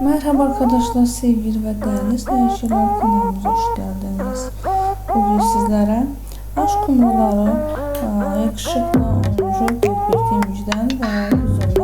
Merhaba arkadaşlar, sevgili ve değerli izleyiciler kanalımıza hoş geldiniz. Bugün sizlere aşk kumruları, e, yakışıklı oyuncu Gülbir Demirci'den ve güzeller